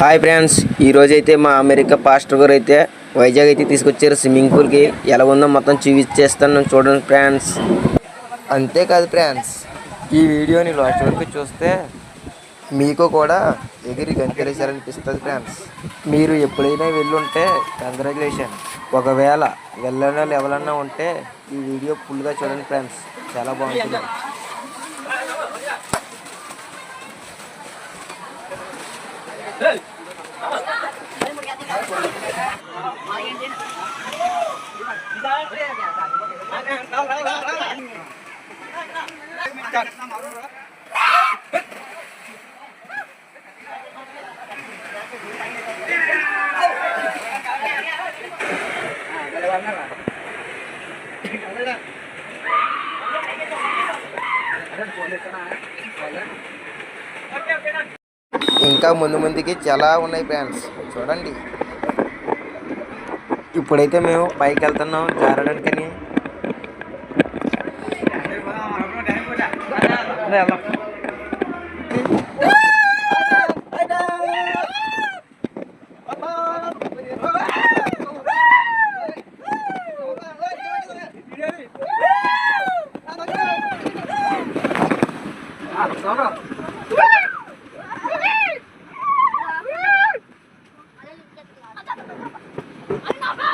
Hi friends ఈరోజైతే మా America pastor గారు అయితే వైజాగ్ అయితే తీసుకొచ్చారు. స్విమ్మింగ్ పూల్కి ఎలా ఉందో మొత్తం చూపించేస్తాను చూడండి ఫ్రెండ్స్ అంతేకాదు ఫ్రెండ్స్ ఈ వీడియోని లాస్ట్ వరకు చూస్తే మీకు కూడా ఎగిరి గంతేసారనిపిస్తుంది ఫ్రెండ్స్ మీరు ఎప్పుడైనా వెళ్ళుంటే కంగ్రాచులేషన్ ఒకవేళ వెళ్ళని వాళ్ళు ఎవరన్నా ఉంటే ఈ వీడియో ఫుల్గా చూడండి ఫ్రెండ్స్ చాలా బాగుంటుంది. Oke, oke, oke. ఇంకా ముందు ముందుకి చాలా ఉన్నాయి ఫ్యాన్స్ చూడండి. ఇప్పుడైతే మేము పైకి వెళ్తున్నాం జారడానికని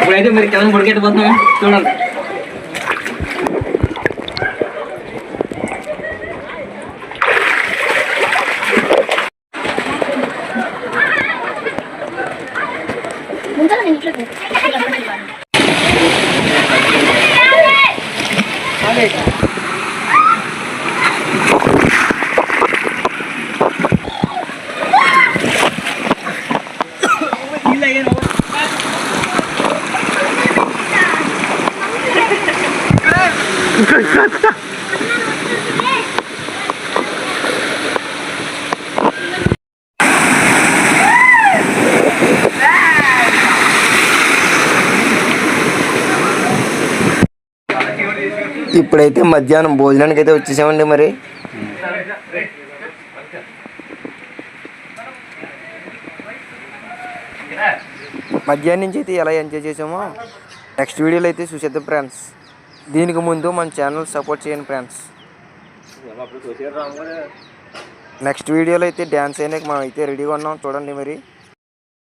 ఇప్పుడైతే మీరు కింద ముడికెట్టిపోతున్నాం చూడండి Munta lang yung itlog. Alex! Good. ఇప్పుడైతే మధ్యాహ్నం భోజనానికి అయితే వచ్చేసామండి మరి. మధ్యాహ్నం నుంచి అయితే ఎలా ఎంజాయ్ చేసామో నెక్స్ట్ వీడియోలో అయితే చూసేద్దాం ఫ్రెండ్స్ దీనికి ముందు మన ఛానల్ సపోర్ట్ చేయండి ఫ్రెండ్స్ నెక్స్ట్ వీడియోలో అయితే డ్యాన్స్ అయినాక మనం అయితే రెడీగా ఉన్నాం. చూడండి మరి.